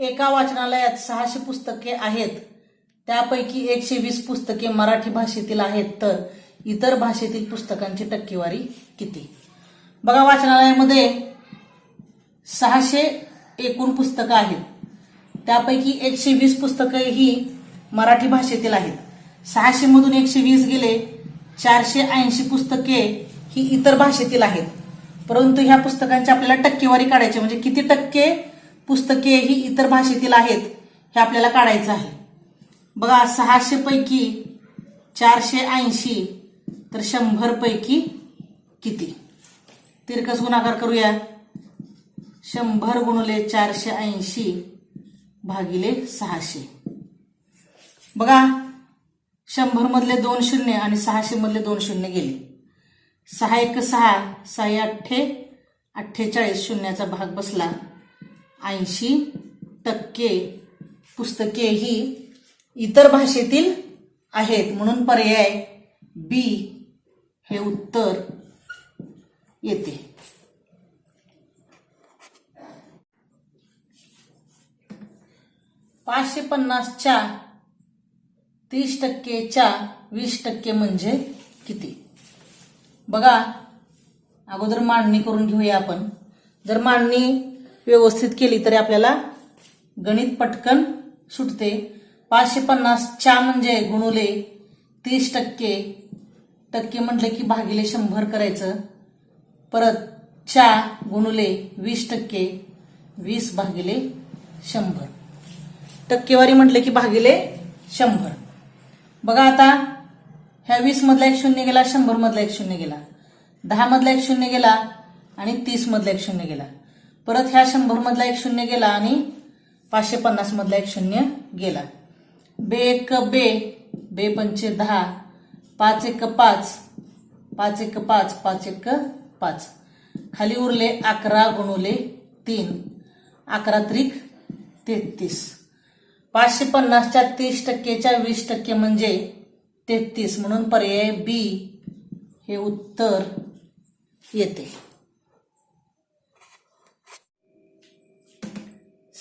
एका वाचनालयात सहाशे पुस्तके आहेत. त्यापैकी एकशे वीस पुस्तके मराठी भाषेतील आहेत तर इतर भाषेतील पुस्तकांची टक्केवारी किती? बघा वाचनालयामध्ये सहाशे एकूण पुस्तकं आहेत. त्यापैकी एकशे वीस पुस्तकं ही मराठी भाषेतील आहेत. सहाशे मधून एकशे वीस गेले चारशे ऐंशी पुस्तके ही इतर भाषेतील आहेत. परंतु ह्या पुस्तकांची आपल्याला टक्केवारी काढायची म्हणजे किती टक्के पुस्तके ही इतर भाषेतील आहेत हे आपल्याला काढायचं आहे. बघा सहाशे पैकी चारशे ऐंशी तर शंभर पैकी किती? तिरकस गुणाकार करूया. शंभर गुणले चारशे ऐंशी भागिले सहाशे. बघा शंभर मधले दोन शून्य आणि सहाशे मधले दोन शून्य गेले. सहा एक सहा सहा अठ्ठे अठ्ठेचाळीस शून्याचा भाग बसला. ऐंशी टक्के पुस्तके ही इतर भाषेतील आहेत. म्हणून पर्याय बी हे उत्तर येते. पाचशे पन्नासच्या तीस टक्केच्या वीस टक्के म्हणजे किती? बघा अगोदर मांडणी करून घेऊया आपण. जर मांडणी व्यवस्थित केली तरी आपल्याला गणित पटकन सुटते. पाचशे पन्नास च्या म्हणजे गुणुले तीस टक्के. टक्के म्हटलं की भागिले शंभर करायचं. परत च्या गुणुले वीस टक्के. वीस भागिले शंभर. टक्केवारी म्हटलं की भागिले शंभर. बघा आता ह्या वीस मधला एक शून्य गेला शंभर मधला एक शून्य गेला. दहा मधला एक शून्य गेला आणि तीस मधला एक शून्य गेला. परत ह्या शंभर मधला एक शून्य गेला आणि पाचशे पन्नास मधला एक शून्य गेला. बे एक बे बे पंचे दहा पाच एक पाच पाच एक पाच पाच एक पाच. खाली उरले अकरा गुणुले तीन अकरा त्रिक तेहतीस. पाचशे पन्नासच्या तीस टक्केच्या वीस टक्के म्हणजे तेहतीस म्हणून पर्याय बी हे उत्तर येते.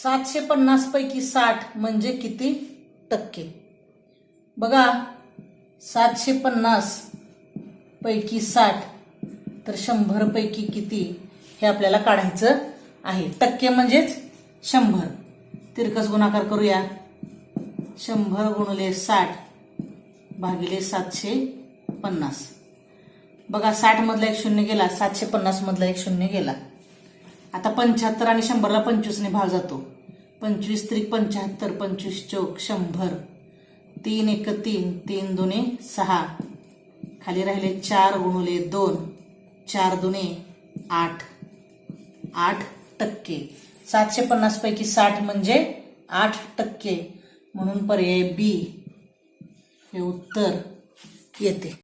सातशे पन्नास पैकी साठ म्हणजे किती टक्के? बघा सातशे पन्नास पैकी साठ तर शंभर पैकी किती हे आपल्याला काढायचं आहे. टक्के म्हणजेच शंभर. तिरकस गुणाकार करूया. शंभर गुणले साठ भागिले सातशे पन्नास. बघा साठ मधला एक शून्य गेला सातशे पन्नास मधला एक शून्य गेला. आता पंच्याहत्तर आणि शंभरला पंचवीसने भाग जातो. पंचवीस त्रिक पंच्याहत्तर पंचवीस चौक शंभर. तीन एक तीन तीन दुने सहा. खाली राहिले चार गुणुले दोन. चार दुने आठ. आठ टक्के. सातशे पन्नास पैकी साठ म्हणजे आठ टक्के. म्हणून पर्याय बी हे उत्तर येते.